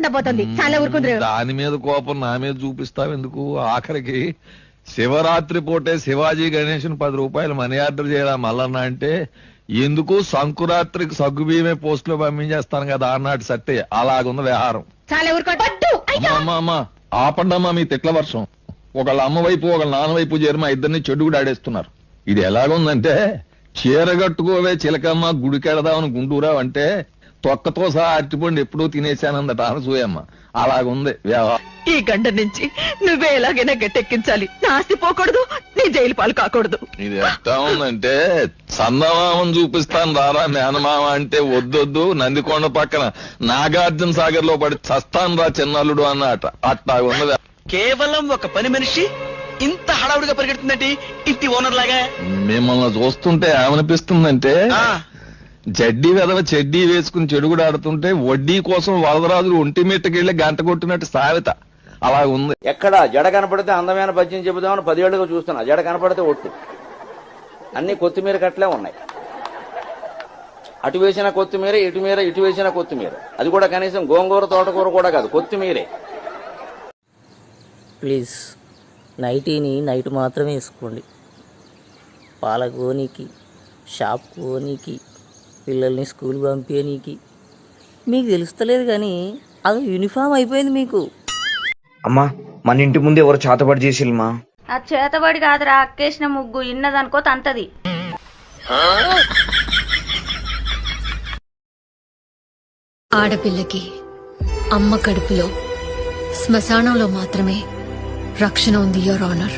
ఉండబోతుంది చాలా ఊరుకుందరు దాని మీద కోపం నా మీద చూపిస్తావు ఎందుకు? ఆఖరికి శివరాత్రి పూటే శివాజీ గణేషన్ పది రూపాయలు మనీ ఆర్డర్ చేయడం మల్లన్న అంటే ఎందుకు సంకురాత్రికి సగ్గు బియ్యమే పోస్ట్లో పంపించేస్తాను కదా అన్నాడు సత్తే. అలాగుంది వ్యవహారం. చాలా అమ్మా అమ్మా ఆపండమ్మా మీ తిట్ల వర్షం. ఒకళ్ళ అమ్మ వైపు ఒకళ్ళ నాన్న వైపు చేరి మా ఇద్దరిని చెడుగుడు ఆడేస్తున్నారు. ఇది ఎలాగుందంటే చీర కట్టుకోవే చిలకమ్మ గుడికెడదామని గుండూరావు అంటే తొక్కతో సహా అరటిపండు ఎప్పుడూ తినేశానందట అనసూయమ్మ అలాగుంది వ్యవహారం. ఈ గండ నుంచి నువ్వే ఎలాగైనా గట్టెక్కించాలి. నా ఆస్తి పోకూడదు నీ జైలు పాలు కాకూడదు. ఇది ఎట్లా ఉందంటే చందమామం చూపిస్తాను రారా మేనమామ అంటే వద్దొద్దు నందికొండ పక్కన నాగార్జున సాగర్లో పడి చస్తాను రా చిన్నల్లుడు అన్నట అట్టా ఉన్నది కేవలం ఒక పని మనిషి ఇంత హడావుడిగా పరిగెడుతుందండి ఇంటి ఓనర్ లాగా? మిమ్మల్ని చూస్తుంటే ఏమనిపిస్తుందంటే ఆ, జడ్డీ వెదవ చెడ్డీ వేసుకుని చెడుగుడు ఆడుతుంటే వడ్డీ కోసం వరదరాజులు ఒంటి మీటకెళ్ళి గంట కొట్టినట్టు సావిత అలా ఉంది. ఎక్కడ జడ కనపడితే అందమైన పద్యం చెబుదామని పదేళ్ళుగా చూస్తున్నా. జడ కనపడితే ఒట్టు. అన్ని కొత్తిమీర కట్టలే ఉన్నాయి. అటు వేసిన కొత్తిమీర ఇటు మీర ఇటు వేసిన కొత్తిమీర. అది కూడా కనీసం గోంగూర తోటకూర కూడా కాదు కొత్తిమీరే. ప్లీజ్ నైటీని నైట్ మాత్రమే వేసుకోండి. పాల కోనికి షాప్ కోనికి పిల్లల్ని స్కూల్ పంపించనీకి మీకు తెలుస్తలేదు కానీ అది యూనిఫామ్ అయిపోయింది మీకు. అమ్మా మన ఇంటి ముందు ఎవరు చేతబడి చేసిల్మా ఆ చేతబడి కాదురా అక్కేసిన ముగ్గు ఇన్నదనుకో తంతది. ఆడపిల్లకి అమ్మ కడుపులో శ్మశానంలో మాత్రమే రక్షణ ఉంది యువర్ ఆనర్.